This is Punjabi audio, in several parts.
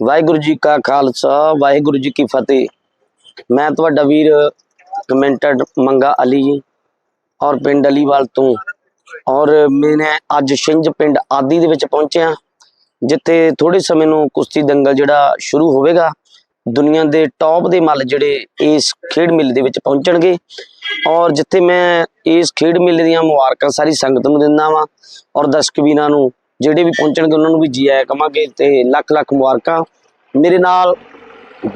ਵਾਹਿਗੁਰੂ ਜੀ ਕਾ ਖਾਲਸਾ, ਵਾਹਿਗੁਰੂ ਜੀ ਕੀ ਫਤਿਹ। ਮੈਂ ਤੁਹਾਡਾ ਵੀਰ ਕਮੈਂਟਰ ਮੰਗਾ ਅਲੀ ਜੀ ਔਰ ਪਿੰਡ ਅਲੀਵਾਲ ਤੋਂ। ਔਰ ਮੈਂ ਅੱਜ ਛਿੰਝ ਪਿੰਡ ਆਦੀ ਦੇ ਵਿੱਚ ਪਹੁੰਚਿਆ, ਜਿੱਥੇ ਥੋੜੇ ਸਮੇਂ ਨੂੰ ਕੁਸ਼ਤੀ ਦੰਗਲ ਜਿਹੜਾ ਸ਼ੁਰੂ ਹੋਵੇਗਾ, ਦੁਨੀਆ ਦੇ ਟੌਪ ਦੇ ਮੱਲ ਜਿਹੜੇ ਇਸ ਖੇਡ ਮੇਲੇ ਦੇ ਵਿੱਚ ਪਹੁੰਚਣਗੇ। ਔਰ ਜਿੱਥੇ ਮੈਂ ਇਸ ਖੇਡ ਮੇਲੇ ਦੀਆਂ ਮੁਬਾਰਕਾਂ ਸਾਰੀ ਸੰਗਤ ਨੂੰ ਦਿੰਦਾ ਵਾਂ ਔਰ ਦਰਸ਼ਕ ਵੀਰਾਂ ਨੂੰ ਜਿਹੜੇ ਵੀ ਪਹੁੰਚਣਗੇ, ਉਹਨਾਂ ਨੂੰ ਵੀ ਜੀ ਆਇਆਂ ਕਵਾਂਗੇ ਤੇ ਲੱਖ ਲੱਖ ਮੁਬਾਰਕਾਂ। ਮੇਰੇ ਨਾਲ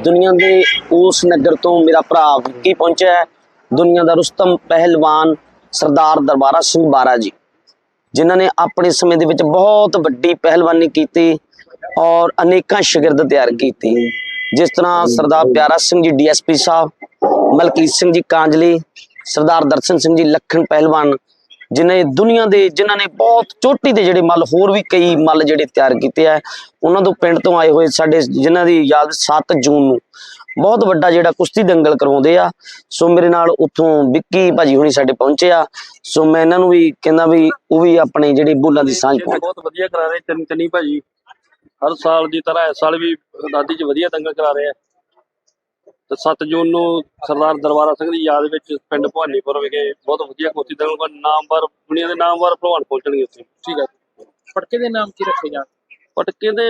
ਦੁਨੀਆ ਦੇ ਉਸ ਨਗਰ ਤੋਂ ਮੇਰਾ ਭਰਾ ਵਿੱਕੀ ਪਹੁੰਚਿਆ ਹੈ। ਦੁਨੀਆ ਦਾ ਰੁਸਤਮ ਪਹਿਲਵਾਨ ਸਰਦਾਰ ਦਰਬਾਰਾ ਸਿੰਘ ਬਾਰਾ ਜੀ, ਜਿਨ੍ਹਾਂ ਨੇ ਆਪਣੇ ਸਮੇਂ ਦੇ ਵਿੱਚ ਬਹੁਤ ਵੱਡੀ ਪਹਿਲਵਾਨੀ ਕੀਤੀ ਔਰ ਅਨੇਕਾਂ ਸ਼ਾਗਿਰਦ ਤਿਆਰ ਕੀਤੇ। ਜਿਸ ਤਰ੍ਹਾਂ ਸਰਦਾਰ ਪਿਆਰਾ ਸਿੰਘ ਜੀ ਡੀਐਸਪੀ ਸਾਹਿਬ, ਮਲਕੀਤ ਸਿੰਘ ਜੀ ਕਾਂਜਲੀ, ਸਰਦਾਰ ਦਰਸ਼ਨ ਸਿੰਘ ਜੀ, ਲੱਖਣ ਪਹਿਲਵਾਨ ਜਿਨ੍ਹਾਂ ਦੁਨੀਆ ਦੇ, ਜਿਨ੍ਹਾਂ ਨੇ ਬਹੁਤ ਚੋਟੀ ਦੇ ਜਿਹੜੇ ਮੱਲ, ਹੋਰ ਵੀ ਕਈ ਮੱਲ ਜਿਹੜੇ ਤਿਆਰ ਕੀਤੇ ਆ, ਉਹਨਾਂ ਤੋਂ ਪਿੰਡ ਤੋਂ ਆਏ ਹੋਏ ਸਾਡੇ ਜਿਨ੍ਹਾਂ ਦੀ ਯਾਦ 7 ਜੂਨ ਨੂੰ। ਬਹੁਤ ਵੱਡਾ ਜਿਹੜਾ ਕੁਸ਼ਤੀ ਦੰਗਲ ਕਰਵਾਉਂਦੇ ਆ। ਸੋ ਮੇਰੇ ਨਾਲ ਉੱਥੋਂ ਵਿੱਕੀ ਭਾਜੀ ਹੁਣੀ ਸਾਡੇ ਪਹੁੰਚੇ ਆ। ਸੋ ਮੈਂ ਇਹਨਾਂ ਨੂੰ ਵੀ ਕਹਿੰਦਾ ਵੀ ਉਹ ਵੀ ਆਪਣੇ ਜਿਹੜੇ ਬੋਲਾਂ ਦੀ ਸਾਂਝ ਪਾਉਣ। ਬਹੁਤ ਵਧੀਆ ਕਰਾ ਰਹੇ ਚੰਨੀ ਭਾਜੀ। ਹਰ ਸਾਲ ਦੀ ਤਰ੍ਹਾਂ ਇਸ ਸਾਲ ਵੀ ਦਾਦੀ ਚ ਵਧੀਆ ਦੰਗਲ ਕਰਾ ਰਹੇ ਆ। ਤੇ 7 ਜੂਨ ਨੂੰ ਸਰਦਾਰ ਦਰਬਾਰਾ ਸਿੰਘ ਦੀ ਯਾਦ ਵਿੱਚ ਪਿੰਡ ਭਵਾਨੀਪੁਰ ਵਿਖੇ ਬਹੁਤ ਵਧੀਆ ਕੋਤੀ ਦੰਗਲ ਦਾ ਨਾਮਵਰ ਦੁਨੀਆ ਦੇ ਨਾਮਵਰ ਭਲਵਾਨ ਪਹੁੰਚਣਗੇ ਉੱਥੇ। ਠੀਕ ਹੈ ਫਟਕੇ ਦੇ ਨਾਮ ਕੀ ਰੱਖੇ ਜਾਣ? ਪਟਕੇ ਦੇ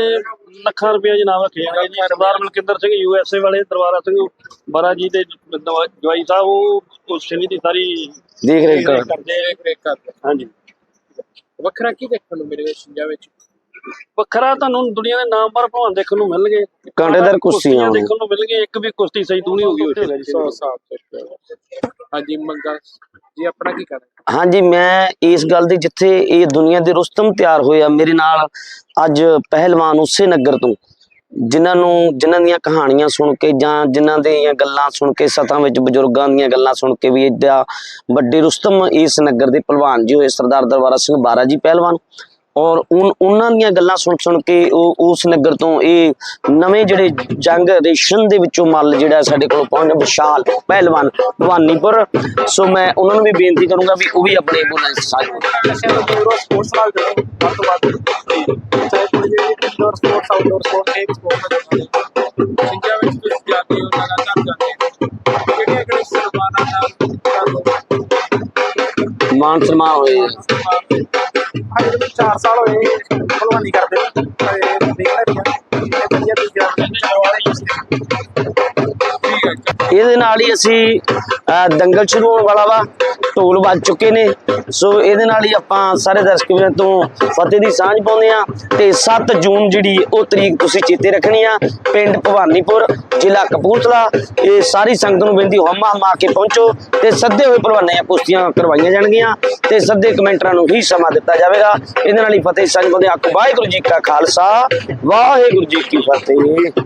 ਲੱਖਾਂ ਰੁਪਏ ਦੇ ਨਾਮ ਰੱਖੇ ਜਾਂਦੇ ਜੀ। ਸਰਦਾਰ ਮਲਕਿੰਦਰ ਸਿੰਘ ਯੂਐਸਏ ਵਾਲੇ ਦਰਬਾਰਾ ਸਿੰਘ ਬਾਰਾ ਜੀ ਦੇ ਜਵਾਈ ਸਾਹਿਬ ਉਹ ਉਸ ਸ਼ਨੀ ਦੀ ਸਾਰੀ ਦੇਖ ਰਹੇ ਕਰ ਕਰਦੇ ਰੇਖ ਕਰਦੇ ਹਾਂਜੀ। ਵੱਖਰਾ ਕੀ ਦੇਖਣ ਨੂੰ ਮਿਲੇ ਸ਼ਿੰਜਾ ਵਿੱਚ? ਵੱਖਰਾ ਤੁਹਾਨੂੰ ਦੁਨੀਆ ਦੇ ਨਾਮਵਰ ਭਲਵਾਨ ਦੇਖਣ ਨੂੰ ਮਿਲਣਗੇ। ਕਾਂਟੇਦਾਰ ਕੁਸ਼ਤੀਆਂ ਦੇਖਣ ਨੂੰ ਮਿਲਣਗੇ ਇੱਕ ਵੀ ਕੁਸ਼ਤੀ ਸਹੀ ਤੂੰ ਨਹੀਂ ਹੋਗੀ ਉੱਥੇ। 100 ਸਾਲ ਹਾਂਜੀ ਮੰਗਾ। ਜੀ ਆਪਣਾ ਕੀ ਕਰ ਹਾਂਜੀ ਮੈਂ ਇਸ ਗੱਲ ਦੀ ਜਿੱਥੇ ਇਹ ਦੁਨੀਆ ਦੇ ਰੁਸਤਮ ਤਿਆਰ ਹੋਇਆ ਮੇਰੇ ਨਾਲ ਅੱਜ ਪਹਿਲਵਾਨ ਉਸੇ ਨਗਰ ਤੋਂ ਜਿਨ੍ਹਾਂ ਨੂੰ ਜਿਨ੍ਹਾਂ ਦੀਆਂ ਕਹਾਣੀਆਂ ਸੁਣ ਕੇ ਜਾਂ ਜਿਨ੍ਹਾਂ ਦੀਆਂ ਗੱਲਾਂ ਸੁਣ ਕੇ ਸਤਾਂ ਵਿੱਚ ਬਜ਼ੁਰਗਾਂ ਦੀਆਂ ਗੱਲਾਂ ਸੁਣ ਕੇ ਵੀ ਏਡਾ ਵੱਡੇ ਰੁਸਤਮ ਇਸ ਨਗਰ ਦੇ ਪਹਿਲਵਾਨ ਜੀ ਹੋਏ ਸਰਦਾਰ ਦਰਬਾਰਾ ਸਿੰਘ ਬਾਰਾ ਜੀ ਪਹਿਲਵਾਨ। ਔਰ ਉਹਨਾਂ ਦੀਆਂ ਗੱਲਾਂ ਸੁਣ ਸੁਣ ਕੇ ਉਹ ਉਸ ਨਗਰ ਤੋਂ ਇਹ ਨਵੇਂ ਜਿਹੜੇ ਜੰਗ ਰੇਸ਼ਨ ਦੇ ਵਿੱਚੋਂ ਮੱਲ ਜਿਹੜਾ ਸਾਡੇ ਕੋਲ ਪਹੁੰਚ ਵਿਸ਼ਾਲ ਪਹਿਲਵਾਨ ਭਵਾਨੀਪੁਰ। ਸੋ ਮੈਂ ਉਹਨਾਂ ਨੂੰ ਵੀ ਬੇਨਤੀ ਕਰੂੰਗਾ ਵੀ ਉਹ ਵੀ ਆਪਣੇ ਬੋਲਣ ਸਾਜ ਯੂਰੋ ਸਪੋਰਟਸ ਨਾਲ ਜੁੜੋ ਵੱਧ ਤੋਂ ਵੱਧ। ਚਾਹੇ ਕੋਈ ਵੀ ਇੰਡੋਰ ਸਪੋਰਟਸ ਆਊਟਡੋਰ ਸਪੋਰਟਸ ਇੱਕ ਸਪੋਰਟ ਸ਼ਿੰਜਾ ਵਿੱਚ ਤੁਸੀਂ ਜਾਂਦੇ ਹੋ ਲਗਾਤਾਰ ਜਾਂਦੇ ਕਿਹੜੇ ਕਿਹੜੇ ਸਨਮਾਨਾਂ ਨਾਲ ਮਾਨ ਸਨਮਾਨ ਹੋਏ। ਹਜੇ ਵੀ 4 ਸਾਲ ਹੋਏ ਭਲਵਾਨੀ ਕਰਦੇ ਤੇ ਦੇਖਣਾ ਵੀ ਆ। ਇਹ ਵਧੀਆ ਦੂਜਾ ਵਾਲੇ ਕੁਸ਼ਤੀ ਇਹਦੇ ਨਾਲ ਹੀ ਅਸੀਂ ਅਹ, ਦੰਗਲ ਸ਼ੁਰੂ ਹੋਣ ਵਾਲਾ ਵਾ। ਢੋਲ ਵੱਜ ਚੁੱਕੇ ਨੇ। ਸੋ ਇਹਦੇ ਨਾਲ ਹੀ ਆਪਾਂ ਸਾਰੇ ਦਰਸ਼ਕ ਵੀਰਾਂ ਤੋਂ ਫਤਿਹ ਦੀ ਸਾਂਝ ਪਾਉਂਦੇ ਆ ਤੇ 7 ਜੂਨ ਜਿਹੜੀ ਉਹ ਤਰੀਕ ਤੁਸੀਂ ਚੇਤੇ ਰੱਖਣੀ ਆ, ਪਿੰਡ ਭਵਾਨੀਪੁਰ, ਜ਼ਿਲ੍ਹਾ ਕਪੂਰਥਲਾ। ਇਹ ਸਾਰੀ ਸੰਗਤ ਨੂੰ ਬੇਨਤੀ, ਹਮਾ ਹਮਾ ਕੇ ਪਹੁੰਚੋ ਤੇ ਸੱਦੇ ਹੋਏ ਭਲਵਾਨਾਂ ਕੁਸ਼ਤੀਆਂ ਕਰਵਾਈਆਂ ਜਾਣਗੀਆਂ ਤੇ ਸੱਦੇ ਕਮੈਂਟਰਾਂ ਨੂੰ ਹੀ ਸਮਾਂ ਦਿੱਤਾ ਜਾਵੇਗਾ। ਇਹਦੇ ਨਾਲ ਹੀ ਫਤਿਹ ਸਾਂਝ ਪਾਉਂਦੇ ਆ ਵਾਹਿਗੁਰੂ ਜੀ ਕਾ ਖਾਲਸਾ, ਵਾਹਿਗੁਰੂ ਜੀ ਕੀ ਫਤਿਹ।